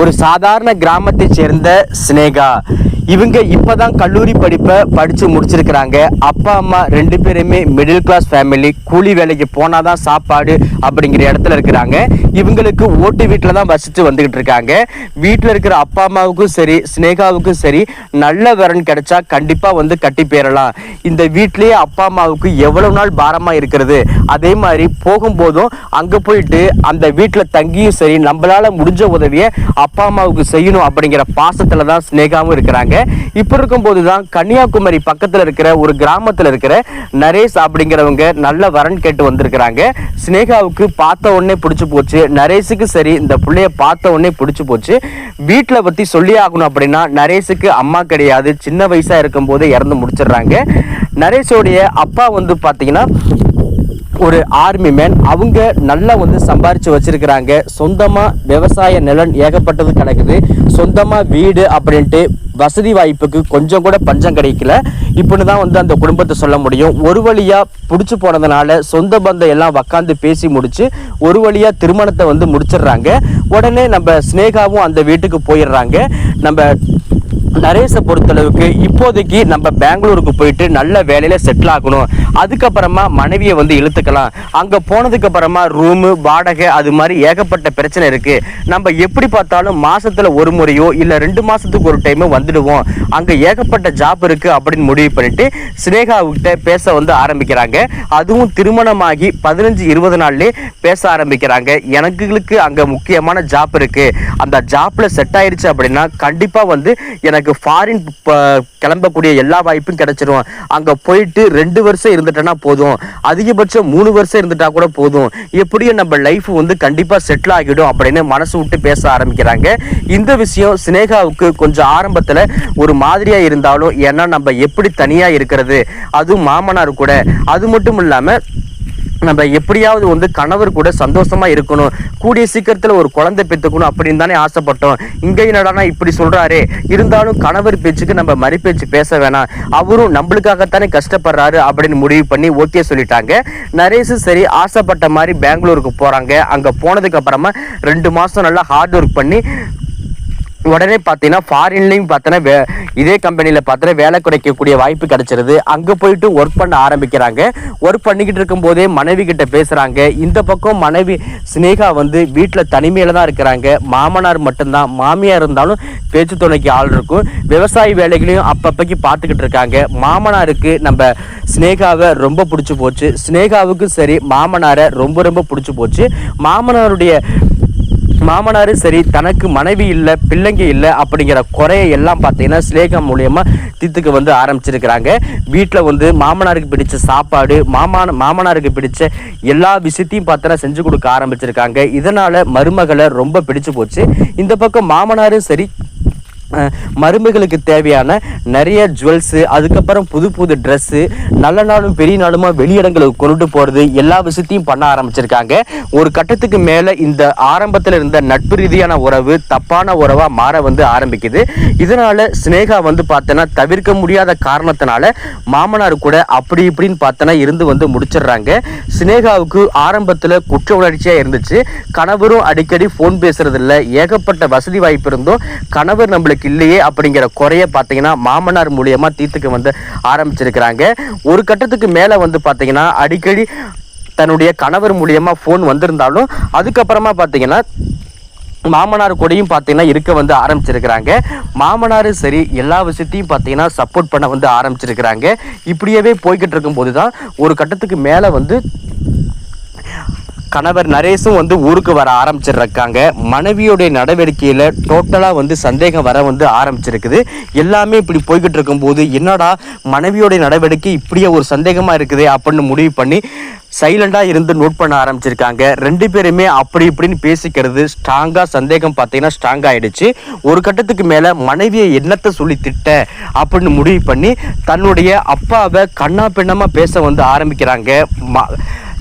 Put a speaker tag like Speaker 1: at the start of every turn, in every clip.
Speaker 1: ஒரு சாதாரண கிராமத்தைச் சேர்ந்த சினேகா. இவங்க இப்போதான் கல்லூரி படிப்பை படித்து முடிச்சிருக்கிறாங்க. அப்பா அம்மா ரெண்டு பேருமே மிடில் கிளாஸ் ஃபேமிலி கூலி வேலைக்கு போனால் தான் சாப்பாடு அப்படிங்கிற இடத்துல இருக்கிறாங்க. இவங்களுக்கு ஓட்டு வீட்டில் தான் வசித்து வந்துக்கிட்டு இருக்காங்க. வீட்டில் இருக்கிற அப்பா அம்மாவுக்கும் சரி சினேகாவுக்கும் சரி நல்ல வரன் கிடைச்சா கண்டிப்பாக வந்து கட்டி பேரலாம். இந்த வீட்லேயே அப்பா அம்மாவுக்கு எவ்வளவு நாள் பாரமாக இருக்கிறது? அதே மாதிரி போகும்போதும் அங்கே போயிட்டு அந்த வீட்டில் தங்கியும் சரி நம்மளால் முடிஞ்ச உதவியை அப்பா அம்மாவுக்கு செய்யணும் அப்படிங்கிற பாசத்தில் தான் சினேகாவும் இருக்கிறாங்க. இப்ப இருக்கும்போது தான் கன்னியாகுமரி பக்கத்தில் இருக்கிற ஒரு கிராமத்தில் இருக்கிற நரேஷ் அப்படிங்கிறவங்க நல்ல வரன் கேட்டு வந்திருக்கிறாங்க. சினேகாவுக்கு பார்த்த உடனே பிடிச்சி போச்சு. நரேஷுக்கு சரி இந்த பிள்ளைய பார்த்த உடனே பிடிச்சி போச்சு. வீட்டில் பற்றி சொல்லி ஆகணும் அப்படின்னா நரேஷுக்கு அம்மா கிடையாது. சின்ன வயசாக இருக்கும்போதே இறந்து முடிச்சிடுறாங்க. நரேஷோடைய அப்பா வந்து பார்த்தீங்கன்னா ஒரு ஆர்மி மேன் அவங்க நல்லா வந்து சம்பாரித்து வச்சிருக்கிறாங்க. சொந்தமாக விவசாய நிலம் ஏகப்பட்டது கிடக்குது. சொந்தமாக வீடு அப்படின்ட்டு வசதி வாய்ப்புக்கு கொஞ்சம் கூட பஞ்சம் கிடைக்கல. இப்படின்னு தான் வந்து அந்த குடும்பத்தை சொல்ல முடியும். ஒரு வழியாக பிடிச்சி போனதுனால சொந்த பந்தம் எல்லாம் உக்காந்து பேசி முடிச்சு ஒரு வழியாக திருமணத்தை வந்து முடிச்சிடுறாங்க. உடனே நம்ம ஸ்னேகாவும் அந்த வீட்டுக்கு போயிடுறாங்க. நம்ம நரேஷை பொறுத்தளவுக்கு இப்போதைக்கு நம்ம பெங்களூருக்கு போயிட்டு நல்ல வேலையில் செட்டில் ஆகணும். அதுக்கப்புறமா மனைவியை வந்து இழுத்துக்கலாம். அங்கே போனதுக்கு அப்புறமா ரூமு வாடகை அது மாதிரி ஏகப்பட்ட பிரச்சனை இருக்குது நம்ம எப்படி பார்த்தாலும் மாதத்தில் ஒரு முறையோ இல்லை ரெண்டு மாதத்துக்கு ஒரு டைமோ வந்துடுவோம். அங்கே ஏகப்பட்ட ஜாப் இருக்குது அப்படின்னு முடிவு பண்ணிட்டு ஸ்னேகாவுக்கிட்ட பேச வந்து ஆரம்பிக்கிறாங்க. அதுவும் திருமணமாகி பதினஞ்சு இருபது நாள்லேயே பேச ஆரம்பிக்கிறாங்க. எனக்குகளுக்கு அங்கே முக்கியமான ஜாப் இருக்குது அந்த ஜாப்பில் செட் ஆயிடுச்சு அப்படின்னா கண்டிப்பாக வந்து எனக்கு ஃபாரின் கிளம்பக்கூடிய எல்லா வாய்ப்பும் கிடைச்சிரும். அங்கே போயிட்டு ரெண்டு வருஷம் இருந்துட்டேன்னா போதும். அதிகபட்சம் மூணு வருஷம் இருந்துட்டா கூட போதும். எப்படியும் நம்ம லைஃப் வந்து கண்டிப்பாக செட்டில் ஆகிடும் அப்படின்னு மனசு விட்டு பேச ஆரம்பிக்கிறாங்க. இந்த விஷயம் சினேகாவுக்கு கொஞ்சம் ஆரம்பத்தில் ஒரு மாதிரியாக இருந்தாலும் ஏன்னா நம்ம எப்படி தனியாக இருக்கிறது? அதுவும் மாமனார் கூட. அது மட்டும் இல்லாமல் நம்ம எப்படியாவது வந்து கணவர் கூட சந்தோஷமா இருக்கணும். கூடிய சீக்கிரத்துல ஒரு குழந்தை பெற்றுக்கணும் அப்படின்னு தானே ஆசைப்பட்டோம். இங்க என்னடானா இப்படி சொல்றாரே. இருந்தாலும் கணவர் பேச்சுக்கு நம்ம மறு பேச்சு பேச வேணாம். அவரும் நம்மளுக்காகத்தானே கஷ்டப்படுறாரு அப்படின்னு முடிவு பண்ணி ஓகே சொல்லிட்டாங்க. நரேஷும் சரி ஆசைப்பட்ட மாதிரி பெங்களூருக்கு போறாங்க. அங்க போனதுக்கு அப்புறமா ரெண்டு மாசம் நல்லா ஹார்ட் ஒர்க் பண்ணி உடனே பார்த்தீங்கன்னா ஃபாரின்லையும் பார்த்தோன்னா வே இதே கம்பெனியில் பார்த்தோன்னா வேலை கிடைக்கக்கூடிய வாய்ப்பு கிடைச்சிருது. அங்கே போயிட்டு ஒர்க் பண்ண ஆரம்பிக்கிறாங்க. ஒர்க் பண்ணிக்கிட்டு இருக்கும்போதே மனைவி கிட்ட பேசுகிறாங்க இந்த பக்கம் மனைவி சினேகா வந்து வீட்டில் தனிமையில் தான் இருக்கிறாங்க. மாமனார் மட்டும்தான். மாமியார் இருந்தாலும் பேச்சு துணைக்கு ஆள் இருக்கும். விவசாய வேலைகளையும் அப்பப்போக்கு பார்த்துக்கிட்டு இருக்காங்க. மாமனாருக்கு நம்ம சினேகாவை ரொம்ப பிடிச்சி போச்சு. சினேகாவுக்கும் சரி மாமனாரை ரொம்ப ரொம்ப பிடிச்சி போச்சு. மாமனாருடைய மாமனார் சரி தனக்கு மனைவி இல்லை பிள்ளைங்க இல்லை அப்படிங்கிற குறையை எல்லாம் பார்த்தீங்கன்னா சிலேகம் மூலியமாக தீர்த்துக்க வந்து ஆரம்பிச்சிருக்கிறாங்க. வீட்டில் வந்து மாமனாருக்கு பிடிச்ச சாப்பாடு மாமான மாமனாருக்கு பிடிச்ச எல்லா விஷயத்தையும் பார்த்தோன்னா செஞ்சு கொடுக்க ஆரம்பிச்சிருக்காங்க. இதனால் மருமகளை ரொம்ப பிடிச்சு போச்சு. இந்த பக்கம் மாமனாரும் சரி மருமைகளுக்கு தேவையான நிறைய ஜுவல்ஸு அதுக்கப்புறம் புது புது ட்ரெஸ்ஸு நல்ல நாளும் பெரிய நாளுமா வெளியிடங்களுக்கு கொண்டுட்டு போகிறது எல்லா விஷயத்தையும் பண்ண ஆரம்பிச்சிருக்காங்க. ஒரு கட்டத்துக்கு மேலே இந்த ஆரம்பத்தில் இருந்த நட்பு ரீதியான உறவு தப்பான உறவாக மாற வந்து ஆரம்பிக்குது. இதனால் சினேகா வந்து பார்த்தோன்னா தவிர்க்க முடியாத காரணத்தினால மாமனார் கூட அப்படி இப்படின்னு பார்த்தோன்னா இருந்து வந்து முடிச்சிடுறாங்க. சினேகாவுக்கு ஆரம்பத்தில் குற்ற உணர்ச்சியாக இருந்துச்சு. கணவரும் அடிக்கடி ஃபோன் பேசுறதில்ல. ஏகப்பட்ட வசதி வாய்ப்பு இருந்தும் கணவர் நம்மளுக்கு இல்லையே அப்படிங்கிற குறைய பார்த்தீங்கன்னா மாமனார் மூலியமாக தீர்த்துக்க வந்து ஆரம்பிச்சிருக்கிறாங்க. ஒரு கட்டத்துக்கு மேலே வந்து பார்த்தீங்கன்னா அடிக்கடி தன்னுடைய கணவர் மூலியமாக ஃபோன் வந்திருந்தாலும் அதுக்கப்புறமா பார்த்தீங்கன்னா மாமனார் கூடயும் பார்த்தீங்கன்னா இருக்க வந்து ஆரம்பிச்சிருக்கிறாங்க. மாமனார் சரி எல்லா விஷயத்தையும் பார்த்தீங்கன்னா சப்போர்ட் பண்ண வந்து ஆரம்பிச்சிருக்கிறாங்க. இப்படியே போய்கிட்டு இருக்கும்போது தான் ஒரு கட்டத்துக்கு மேலே வந்து கணவர் நரேஷும் வந்து ஊருக்கு வர ஆரம்பிச்சிருக்காங்க. மனைவியுடைய நடவடிக்கையில் டோட்டலாக வந்து சந்தேகம் வர வந்து ஆரம்பிச்சிருக்குது. எல்லாமே இப்படி போய்கிட்டு இருக்கும்போது என்னடா மனைவியோடைய நடவடிக்கை இப்படியே ஒரு சந்தேகமாக இருக்குது அப்படின்னு முடிவு பண்ணி சைலண்டாக இருந்து நோட் பண்ண ஆரம்பிச்சிருக்காங்க. ரெண்டு பேருமே அப்படி இப்படின்னு பேசிக்கிறது ஸ்ட்ராங்காக சந்தேகம் பார்த்தீங்கன்னா ஸ்ட்ராங் ஆகிடுச்சு ஒரு கட்டத்துக்கு மேலே மனைவியை என்னத்தை சொல்லி திட்ட அப்படின்னு முடிவு பண்ணி தன்னுடைய அப்பாவை கண்ணா பின்னமாக பேச வந்து ஆரம்பிக்கிறாங்க. மா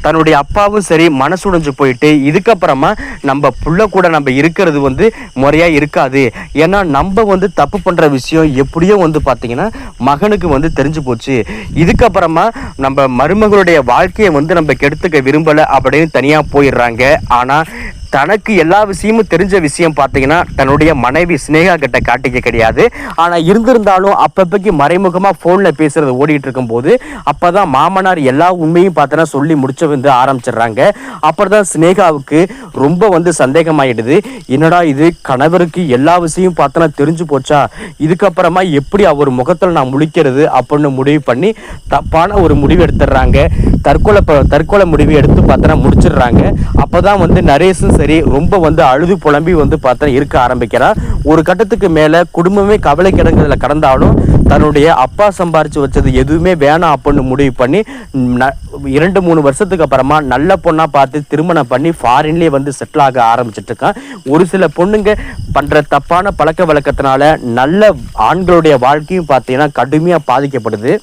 Speaker 1: தன்னுடைய அப்பாவும் சரி மனசுடைஞ்சு போயிட்டு இதுக்கப்புறமா நம்ம புள்ள கூட நம்ம இருக்கிறது வந்து முறையாக இருக்காது. ஏன்னா நம்ம வந்து தப்பு பண்ணுற விஷயம் எப்படியோ வந்து பார்த்திங்கன்னா மகனுக்கு வந்து தெரிஞ்சு போச்சு. இதுக்கப்புறமா நம்ம மருமகளுடைய வாழ்க்கையை வந்து நம்ம கெடுத்துக்க விரும்பலை அப்படின்னு தனியாக போயிடுறாங்க. ஆனால் தனக்கு எல்லா விஷயமும் தெரிஞ்ச விஷயம் பார்த்தீங்கன்னா தன்னுடைய மனைவி சினேகா கிட்ட காட்டிக்க கிடையாது. ஆனால் இருந்திருந்தாலும் அப்பப்போக்கு மறைமுகமாக ஃபோனில் பேசுறது ஓடிட்டு இருக்கும்போது அப்போ தான் மாமனார் எல்லா உண்மையும் பார்த்தோன்னா சொல்லி முடிச்ச வந்து ஆரம்பிச்சிடுறாங்க. அப்புறம் தான் சினேகாவுக்கு ரொம்ப வந்து சந்தேகமாயிடுது. என்னடா இது கணவருக்கு எல்லா விஷயமும் பார்த்தோன்னா தெரிஞ்சு போச்சா? இதுக்கப்புறமா எப்படி அவர் முகத்தில் நான் முழிக்கிறது அப்படின்னு முடிவு பண்ணி தப்பான ஒரு முடிவு எடுத்துடுறாங்க. தற்கொலை தற்கொலை முடிவு எடுத்து பார்த்தோன்னா முடிச்சிடுறாங்க. அப்போ தான் வந்து நரேஷும் சரி ரொம்ப வந்து அழுது புலம்பி வந்து பார்த்தா இருக்க ஆரம்பிக்கிறான் ஒரு கட்டத்துக்கு மேலே குடும்பமே கவலை கிடங்குறதுல கடந்தாலும் தன்னுடைய அப்பா சம்பாரித்து வச்சது எதுவுமே வேணாம் அப்படின்னு முடிவு பண்ணி ந- இரண்டு மூணு வருஷத்துக்கு அப்புறமா நல்ல பொண்ணாக பார்த்து திருமணம் பண்ணி ஃபாரின்லேயே வந்து செட்டில் ஆக ஆரம்பிச்சிட்டு இருக்கான் ஒரு சில பொண்ணுங்க பண்ணுற தப்பான பழக்க வழக்கத்தினால நல்ல ஆண்களுடைய வாழ்க்கையும் பார்த்தீங்கன்னா கடுமையாக பாதிக்கப்படுது.